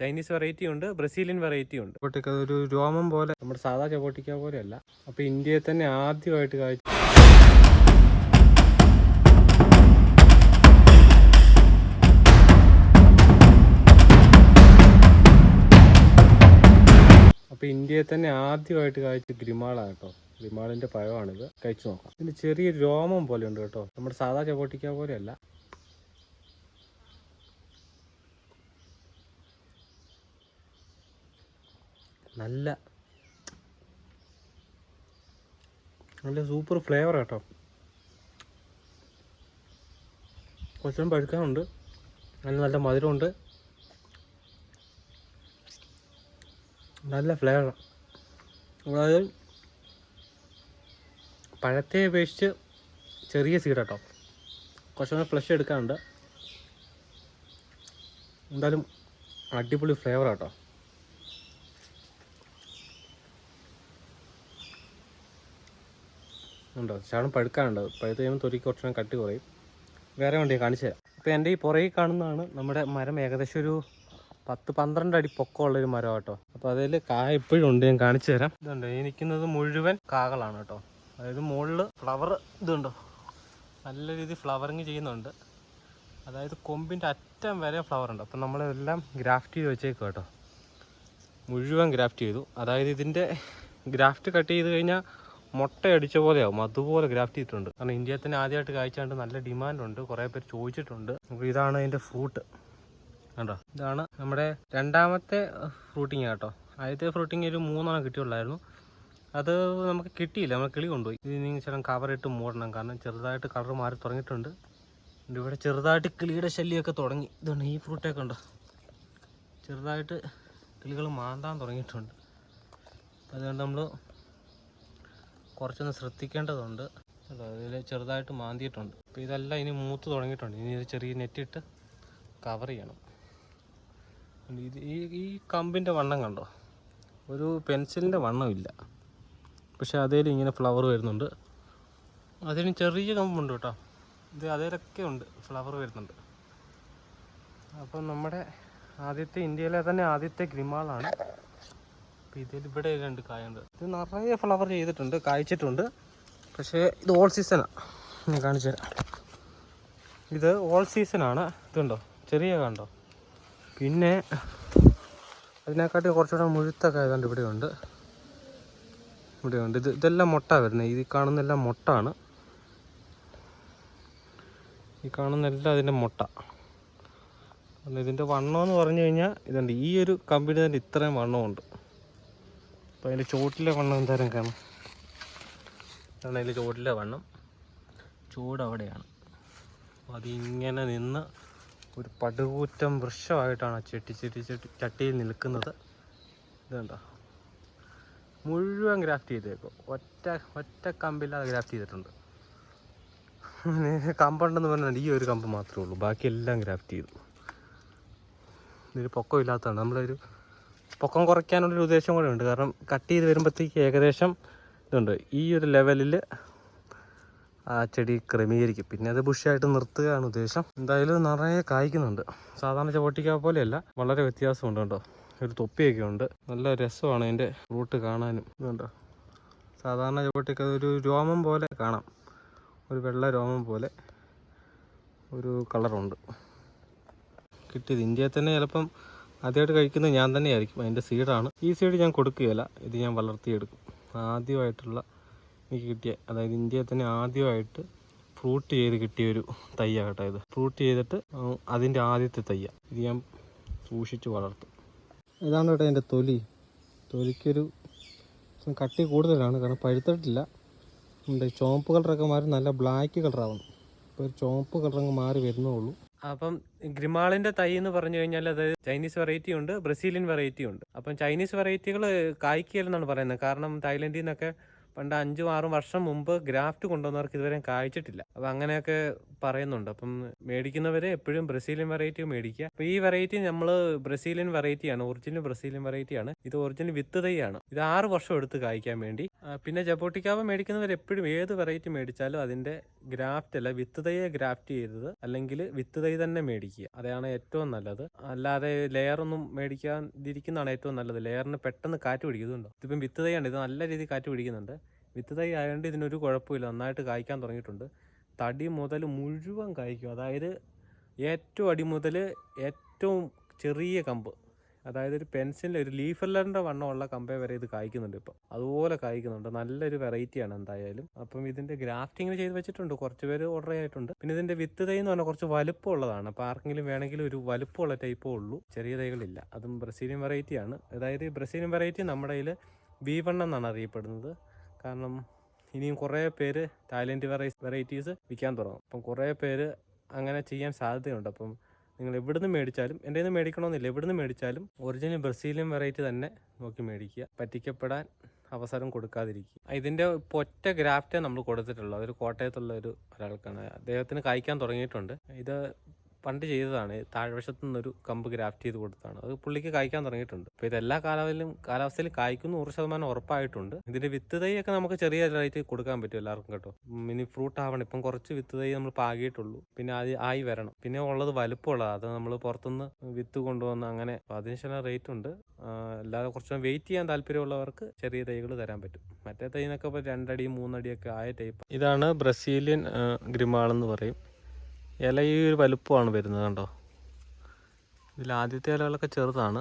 Chinese variety ഉണ്ട് Brazilian variety ഉണ്ട്. ചപ്പോട്ടിക്ക ഒരു രോമം പോലെ നമ്മുടെ സാധാ ചപ്പോട്ടിക്ക പോലെ അല്ല അപ്പൊ ഇന്ത്യയിൽ തന്നെ ആദ്യമായിട്ട് കാഴ്ച അപ്പോൾ ഇന്ത്യയിൽ തന്നെ ആദ്യമായിട്ട് കാഴ്ച ഗ്രിമാളാണ് കേട്ടോ. ഗ്രിമാളിന്റെ പഴമാണിത്. കഴിച്ചു നോക്കാം. ഇതിന് ചെറിയ രോമം പോലെ ഉണ്ട് കേട്ടോ. നമ്മുടെ സാധാ ചപ്പോട്ടിക്ക പോലെയല്ല. നല്ല നല്ല സൂപ്പർ ഫ്ലേവർ കേട്ടോ കുറച്ചും പഴുക്കാനുണ്ട്. നല്ല നല്ല മധുരമുണ്ട്. നല്ല ഫ്ലേവർ അതായത് പഴത്തെ അപേക്ഷിച്ച് ചെറിയ സീഡ് കേട്ടോ കുറച്ചുകൂടെ ഫ്ലഷ് എടുക്കാനുണ്ട്. എന്തായാലും അടിപൊളി ഫ്ലേവർ കേട്ടോ ഉണ്ടോ? ചാണം പഴുക്കാനുണ്ടാവും പഴുത്ത് കഴിയുമ്പോൾ തൊലിക്ക് കുറച്ചുകൂടെ കട്ടി കുറയും. വേറെ വണ്ടി കാണിച്ചു തരാം. ഇപ്പോൾ എന്റെ ഈ പുറകിൽ കാണുന്നതാണ് നമ്മുടെ മരം ഏകദേശം ഒരു പത്ത് പന്ത്രണ്ട് അടി പൊക്കമുള്ളൊരു മരം കേട്ടോ. അപ്പോൾ അതിൽ കായ ഇപ്പോഴും ഉണ്ട് ഞാൻ കാണിച്ചു തരാം. ഇതുണ്ട് ഈ നിൽക്കുന്നത് മുഴുവൻ കാകളാണ് കേട്ടോ. അതായത് മുകളിൽ ഫ്ലവർ ഇതുണ്ടോ? നല്ല രീതിയിൽ ഫ്ലവറിങ് ചെയ്യുന്നുണ്ട്. അതായത് കൊമ്പിന്റെ അറ്റം വരെ ഫ്ലവർ ഉണ്ട്. അപ്പം നമ്മളെല്ലാം ഗ്രാഫ്റ്റ് ചെയ്ത് വെച്ചേക്കും കേട്ടോ. മുഴുവൻ ഗ്രാഫ്റ്റ് ചെയ്തു. അതായത് ഇതിന്റെ ഗ്രാഫ്റ്റ് കട്ട് ചെയ്ത് കഴിഞ്ഞാൽ മുട്ട അടിച്ച പോലെയാവും. അതുപോലെ ഗ്രാഫ്റ്റ് ചെയ്തിട്ടുണ്ട്. കാരണം ഇന്ത്യയിൽ തന്നെ ആദ്യമായിട്ട് കാഴ്ചയുണ്ട് നല്ല ഡിമാൻഡുണ്ട്. കുറേ പേര് ചോദിച്ചിട്ടുണ്ട്. ഇതാണ് അതിന്റെ ഫ്രൂട്ട്. കണ്ടോ? ഇതാണ് നമ്മുടെ രണ്ടാമത്തെ ഫ്രൂട്ടിങ് കേട്ടോ ആദ്യത്തെ ഫ്രൂട്ടിങ് ഒരു മൂന്നെണ്ണം കിട്ടിയുള്ളായിരുന്നു. അത് നമുക്ക് കിട്ടിയില്ല. നമ്മൾ കിളി കൊണ്ടുപോയി. ഇത് ഇനി ചില കവറിട്ട് മൂടണം. കാരണം ചെറുതായിട്ട് കളർ മാറി തുടങ്ങിയിട്ടുണ്ട്. ഇവിടെ ചെറുതായിട്ട് കിളിയുടെ ശല്യമൊക്കെ തുടങ്ങി. ഇതാണ് ഈ ഫ്രൂട്ടൊക്കെ ഉണ്ടോ ചെറുതായിട്ട് കിളികൾ മാന്താൻ തുടങ്ങിയിട്ടുണ്ട്. അതുകൊണ്ട് നമ്മൾ കുറച്ചൊന്ന് ശ്രദ്ധിക്കേണ്ടതുണ്ട്. അതിൽ ചെറുതായിട്ട് മാന്തിയിട്ടുണ്ട്. അപ്പോൾ ഇതെല്ലാം ഇനി മൂത്ത് തുടങ്ങിയിട്ടുണ്ട്. ഇനി ഇത് ചെറിയ നെറ്റിട്ട് കവർ ചെയ്യണം. ഇത് ഈ ഈ കമ്പിന്റെ വണ്ണം കണ്ടോ? ഒരു പെൻസിലിന്റെ വണ്ണമില്ല പക്ഷെ അതേലും ഇങ്ങനെ ഫ്ലവർ വരുന്നുണ്ട്. അതിന് ചെറിയ കമ്പുണ്ട് കേട്ടോ. ഇത് അതേലൊക്കെ ഉണ്ട് ഫ്ലവർ വരുന്നുണ്ട്. അപ്പം നമ്മുടെ ആദ്യത്തെ ഇന്ത്യയിലെ തന്നെ ആദ്യത്തെ ഗ്രിമാളാണ്. അപ്പം ഇതിൽ ഇവിടെ രണ്ട് കായുണ്ട്. ഇത് നിറയെ ഫ്ലവർ ചെയ്തിട്ടുണ്ട് കായ്ച്ചിട്ടുണ്ട്. പക്ഷേ ഇത് ഓൾ സീസണാണ് ഞാൻ കാണിച്ചു തരാം. ഇത് ഓൾ സീസണാണ് ഇതുണ്ടോ ചെറിയ കണ്ടോ? പിന്നെ അതിനെക്കാട്ടി കുറച്ചുകൂടെ മുഴുത്തൊക്കെ ആയതുകൊണ്ട് ഇവിടെയുണ്ട് ഇവിടെയുണ്ട് ഇത് ഇതെല്ലാം മുട്ട വരുന്നത് ഈ കാണുന്നെല്ലാം മുട്ടാണ്. ഈ കാണുന്നെല്ലാം അതിന്റെ മുട്ട. ഇതിന്റെ വണ്ണമെന്ന് പറഞ്ഞു കഴിഞ്ഞാൽ ഇതുണ്ട്. ഈ ഒരു കമ്പനി തന്നെ ഇത്രയും വണ്ണമുണ്ട്. അപ്പോൾ അതിന്റെ ചോട്ടിലെ വണ്ണം എന്തായാലും കാണാം. ഇതാണ് അതിന്റെ ചോട്ടിലെ വണ്ണം. ചൂട് അവിടെയാണ്. അപ്പോൾ അതിങ്ങനെ നിന്ന് ഒരു പടുകൂറ്റം വൃക്ഷമായിട്ടാണ് ചെട്ടി ചെട്ടി ചെട്ടി ചട്ടിയിൽ നിൽക്കുന്നത്. ഇതുണ്ടോ? മുഴുവൻ ഗ്രാഫ്റ്റ് ചെയ്തേക്കും. ഒറ്റ ഒറ്റ കമ്പില്ലാതെ ഗ്രാഫ്റ്റ് ചെയ്തിട്ടുണ്ട്. കമ്പുണ്ടെന്ന് പറഞ്ഞാൽ ഈ ഒരു കമ്പ് മാത്രമേ ഉള്ളൂ. ബാക്കിയെല്ലാം ഗ്രാഫ്റ്റ് ചെയ്തു. ഇതിൽ പൊക്കമില്ലാത്തതാണ്. നമ്മളൊരു പൊക്കം കുറയ്ക്കാനുള്ളൊരു ഉദ്ദേശം കൂടെ ഉണ്ട്. കാരണം കട്ട് ചെയ്ത് വരുമ്പോഴത്തേക്ക് ഏകദേശം ഇതുണ്ട്. ഈ ഒരു ലെവലിൽ ആ ചെടി ക്രമീകരിക്കും. പിന്നെ അത് ബുഷായിട്ട് നിർത്തുകയാണ് ഉദ്ദേശം. എന്തായാലും നിറയെ കായ്ക്കുന്നുണ്ട്. സാധാരണ ചവട്ടിക്ക പോലെയല്ല. വളരെ വ്യത്യാസമുണ്ട് കേട്ടോ. ഒരു തൊപ്പിയൊക്കെ ഉണ്ട്. നല്ല രസമാണ് അതിന്റെ റൂട്ട് കാണാനും. ഇതുണ്ടോ? സാധാരണ ചവട്ടിക്ക ഒരു രോമം പോലെ കാണാം. ഒരു വെള്ള രോമം പോലെ ഒരു കളറുണ്ട് കിട്ടിയത് ഇന്ത്യയിൽ തന്നെ ചിലപ്പം ആദ്യമായിട്ട് കഴിക്കുന്നത് ഞാൻ തന്നെയായിരിക്കും. അതിന്റെ സീഡാണ് ഈ സീഡ് ഞാൻ കൊടുക്കുകയില്ല. ഇത് ഞാൻ വളർത്തിയെടുക്കും. ആദ്യമായിട്ടുള്ള എനിക്ക് കിട്ടിയ അതായത് ഇന്ത്യയിൽ തന്നെ ആദ്യമായിട്ട് ഫ്രൂട്ട് ചെയ്ത് കിട്ടിയ ഒരു തയ്യ കേട്ടോ ഇത്. ഫ്രൂട്ട് ചെയ്തിട്ട് അതിന്റെ ആദ്യത്തെ തയ്യ. ഇത് ഞാൻ സൂക്ഷിച്ച് വളർത്തും. ഇതാണ് കേട്ടോ എന്റെ തൊലി. തൊലിക്കൊരു കട്ടി കൂടുതലാണ്. കാരണം പഴുത്തിട്ടില്ല. ഉണ്ട് ചുവപ്പ് കളറൊക്കെ മാറി നല്ല ബ്ലാക്ക് കളറാവണം ഇപ്പോൾ ഒരു ചുവപ്പ് കളറങ്ങ് മാറി വരുന്നേ ഉള്ളൂ. അപ്പം ഗ്രിമാളിന്റെ തൈ എന്ന് പറഞ്ഞു കഴിഞ്ഞാൽ അത് ചൈനീസ് വെറൈറ്റി ഉണ്ട് ബ്രസീലിയൻ വെറൈറ്റി ഉണ്ട്. അപ്പം ചൈനീസ് വെറൈറ്റികൾ കായ്ക്കുകയില്ലെന്നാണ് പറയുന്നത്. കാരണം തായ്ലൻഡിൽ നിന്നൊക്കെ പണ്ട് അഞ്ചും ആറും വർഷം മുമ്പ് ഗ്രാഫ്റ്റ് കൊണ്ടുവന്നവർക്ക് ഇതുവരെ കായ്ച്ചിട്ടില്ല അപ്പം അങ്ങനെയൊക്കെ പറയുന്നുണ്ട്. അപ്പം മേടിക്കുന്നവർ എപ്പോഴും ബ്രസീലിയൻ വെറൈറ്റി മേടിക്കുക. അപ്പം ഈ വെറൈറ്റി നമ്മൾ ബ്രസീലിയൻ വെറൈറ്റിയാണ് ഒറിജിനൽ ബ്രസീലിയൻ വെറൈറ്റിയാണ് ഇത് ഒറിജിനൽ വിത്ത് തൈയാണ് ഇത് ആറ് വർഷം എടുത്ത് കായ്ക്കാൻ വേണ്ടി. പിന്നെ ജപ്പോട്ടിക്കാവ് മേടിക്കുന്നവർ എപ്പോഴും ഏത് വെറൈറ്റി മേടിച്ചാലും അതിന്റെ ഗ്രാഫ്റ്റ് അല്ല വിത്ത് തൈയെ ഗ്രാഫ്റ്റ് ചെയ്തത് അല്ലെങ്കിൽ വിത്ത് തൈ തന്നെ മേടിക്കുക. അതാണ് ഏറ്റവും നല്ലത്. അല്ലാതെ ലെയർ ഒന്നും മേടിക്കാതിരിക്കുന്നതാണ് ഏറ്റവും നല്ലത്. ലെയറിന് പെട്ടെന്ന് കാറ്റ് പിടിക്കുന്നുണ്ടോ ഇതിപ്പം വിത്ത് തൈയാണ് ഇത് നല്ല രീതിയിൽ കാറ്റ് പിടിക്കുന്നുണ്ട്. വിത്ത് തൈ ആയതുകൊണ്ട് ഇതിനൊരു കുഴപ്പമില്ല. നന്നായിട്ട് കായ്ക്കാൻ തുടങ്ങിയിട്ടുണ്ട്. തടി മുതൽ മുഴുവൻ കായ്ക്കും. അതായത് ഏറ്റവും അടി മുതൽ ഏറ്റവും ചെറിയ കമ്പ്. അതായത് ഒരു പെൻസിലിന്റെ ഒരു ലീഫല്ലറിന്റെ വണ്ണമുള്ള കമ്പേ വരെ ഇത് കായ്ക്കുന്നുണ്ട് ഇപ്പം. അതുപോലെ കായ്ക്കുന്നുണ്ട്. നല്ലൊരു വെറൈറ്റിയാണ് എന്തായാലും. അപ്പം ഇതിന്റെ ഗ്രാഫ്റ്റിംഗ് ചെയ്ത് വെച്ചിട്ടുണ്ട്. കുറച്ച് പേര് ഓർഡർ ചെയ്തിട്ടുണ്ട്. പിന്നെ ഇതിന്റെ വിത്ത് തൈ എന്ന് പറഞ്ഞാൽ കുറച്ച് വലുപ്പമുള്ളതാണ്. അപ്പോൾ ആർക്കെങ്കിലും വേണമെങ്കിൽ ഒരു വലുപ്പമുള്ള ടൈപ്പേ ഉള്ളൂ. ചെറിയ തൈകളില്ല. അതും ബ്രസീലിയൻ വെറൈറ്റിയാണ്. അതായത് ബ്രസീലിയൻ വെറൈറ്റി നമ്മുടെ കയ്യിൽ വി വണ്ണം എന്നാണ് അറിയപ്പെടുന്നത്. കാരണം ഇനിയും കുറേ പേര് തായ്ലൻഡ് വെറൈ വെറൈറ്റീസ് വിൽക്കാൻ തുടങ്ങും. അപ്പം കുറേ പേര് അങ്ങനെ ചെയ്യാൻ സാധ്യതയുണ്ട്. അപ്പം നിങ്ങൾ എവിടുന്ന് മേടിച്ചാലും എന്റെ നിന്ന് മേടിക്കണമെന്നില്ല. എവിടുന്ന് മേടിച്ചാലും ഒറിജിനൽ ബ്രസീലിയൻ വെറൈറ്റി തന്നെ നോക്കി മേടിക്കുക. പറ്റിക്കപ്പെടാൻ അവസരം കൊടുക്കാതിരിക്കുക. ഇതിന്റെ ഒറ്റ ഗ്രാഫ്റ്റേ നമ്മൾ കൊടുത്തിട്ടുള്ളൂ അതൊരു കോട്ടയത്തുള്ള ഒരു ഒരാൾക്കാണ്. അദ്ദേഹത്തിന് കായ്ക്കാൻ തുടങ്ങിയിട്ടുണ്ട്. ഇത് പണ്ട് ചെയ്തതാണ്. താഴ്വശത്തു നിന്നൊരു കമ്പ് ഗ്രാഫ്റ്റ് ചെയ്ത് കൊടുത്തതാണ്. അത് പുള്ളിക്ക് കായ്ക്കാൻ തുടങ്ങിയിട്ടുണ്ട്. അപ്പോൾ ഇത് എല്ലാ കാലാവസ്ഥയിൽ കായ്ക്കുന്ന നൂറ് ശതമാനം ഉറപ്പായിട്ടുണ്ട്. ഇതിന്റെ വിത്ത് തൈയൊക്കെ നമുക്ക് ചെറിയ റേറ്റ് കൊടുക്കാൻ പറ്റും എല്ലാവർക്കും കേട്ടോ. മിനി ഫ്രൂട്ട് ആവണം. ഇപ്പം കുറച്ച് വിത്ത് തൈ നമ്മൾ പാകിയിട്ടുള്ളൂ. പിന്നെ അത് ആയി വരണം. പിന്നെ ഉള്ളത് വലുപ്പമുള്ളതാണ് അത് നമ്മൾ പുറത്തുനിന്ന് വിത്ത് കൊണ്ടുവന്ന് അങ്ങനെ അതിന് റേറ്റ് ഉണ്ട്. അല്ലാതെ കുറച്ച് വെയിറ്റ് ചെയ്യാൻ താല്പര്യമുള്ളവർക്ക് ചെറിയ തൈകൾ തരാൻ പറ്റും. മറ്റേ ഇപ്പോൾ രണ്ടടി മൂന്നടിയൊക്കെ ആയ ടൈപ്പ് ഇതാണ് ബ്രസീലിയൻ ഗ്രിമാൾ എന്ന് പറയും. ഇല ഈ ഒരു വലുപ്പമാണ് വരുന്നത് കണ്ടോ? ഇതിൽ ആദ്യത്തെ ഇലകളൊക്കെ ചെറുതാണ്.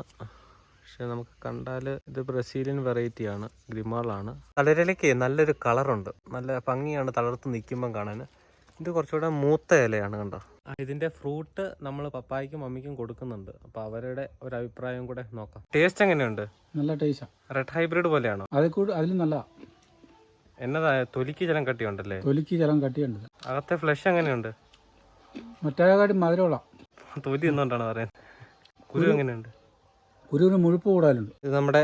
പക്ഷെ നമുക്ക് കണ്ടാൽ ഇത് ബ്രസീലിയൻ വെറൈറ്റിയാണ് ഗ്രിമാളാണ് തളരലയ്ക്ക് നല്ലൊരു കളറുണ്ട് നല്ല ഭംഗിയാണ് തളർത്ത് നിൽക്കുമ്പം കാണാൻ ഇത് കുറച്ചുകൂടെ മൂത്ത ഇലയാണ് കണ്ടോ? ഇതിന്റെ ഫ്രൂട്ട് നമ്മൾ പപ്പായ്ക്കും മമ്മിക്കും കൊടുക്കുന്നുണ്ട്. അപ്പോൾ അവരുടെ ഒരു അഭിപ്രായം കൂടെ നോക്കാം. ടേസ്റ്റ് എങ്ങനെയുണ്ട്? നല്ല ടേസ്റ്റാണ് റെഡ് ഹൈബ്രിഡ് പോലെയാണോ? അതിൽ കൂടി അതിൽ നല്ല എന്നതാ തൊലിക്ക് ജലം കട്ടിയുണ്ടല്ലേ? തൊലിക്ക് ജലം കട്ടിയുണ്ട്. അകത്തെ ഫ്ലഷ് എങ്ങനെയുണ്ട്? മറ്റേകാട്ടി മധുരമുള്ള തൊലി എന്നുകൊണ്ടാണ് പറയുന്നത്. കുരു എങ്ങനെയുണ്ട്? ഒരു മുഴുപ്പ് കൂടാലുണ്ട് ഇത് നമ്മുടെ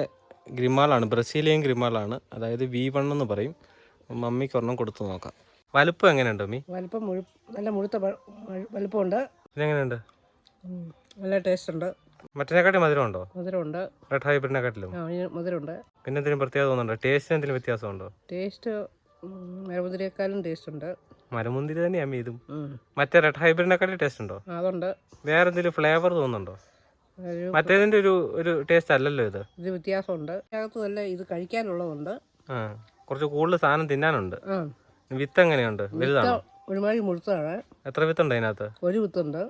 ഗ്രിമാളാണ് ബ്രസീലിയൻ ഗ്രിമാളാണ്. അതായത് വി വൺ എന്ന് പറയും. മമ്മിക്ക് ഒരെണ്ണം കൊടുത്തു നോക്കാം. വലുപ്പം എങ്ങനെയുണ്ട് മമ്മി? വലുപ്പം മുഴു നല്ല മുഴുത്ത വലുപ്പമുണ്ട്. ഇതെങ്ങനെയുണ്ട്. നല്ല ടേസ്റ്റ് ഉണ്ട് മറ്റേനെക്കാട്ടി മധുരമുണ്ടോ. മധുരമുണ്ട് റെഡ് ഹൈബ്രിഡിനെക്കാട്ടിലും മധുരമുണ്ട്. പിന്നെ എന്തെങ്കിലും പ്രത്യേകത തോന്നുന്നുണ്ടോ? ടേസ്റ്റിന് എന്തെങ്കിലും വ്യത്യാസമുണ്ടോ? ടേസ്റ്റ് മരമുതിരേക്കാളും ടേസ്റ്റ് ഉണ്ട്. മരമുന്തിരി തന്നെയാണ് ഇതും. മറ്റേ റെഡ് ഹൈബ്രിഡിനെക്കാട്ടി ടേസ്റ്റ് ഉണ്ടോ? അതുണ്ട്. വേറെ എന്തെങ്കിലും ഫ്ലേവർ തോന്നുന്നുണ്ടോ മറ്റേതിന്റെ ഒരു ഒരു ടേസ്റ്റ് അല്ലല്ലോ ഇത്. ഇത് വ്യത്യാസമുണ്ട്. അകത്ത് നല്ല ഇത് കഴിക്കാനുള്ളതുണ്ട്. ആ കുറച്ച് കൂടുതൽ സാധനം തിന്നാനുണ്ട്. വിത്ത് എങ്ങനെയുണ്ട്? വലുതാണ്? ഒരുമാതിരി മുഴുത്തതാണ്. എത്ര വിത്തുണ്ട് അതിനകത്ത്? ഒരു വിത്തുണ്ട്.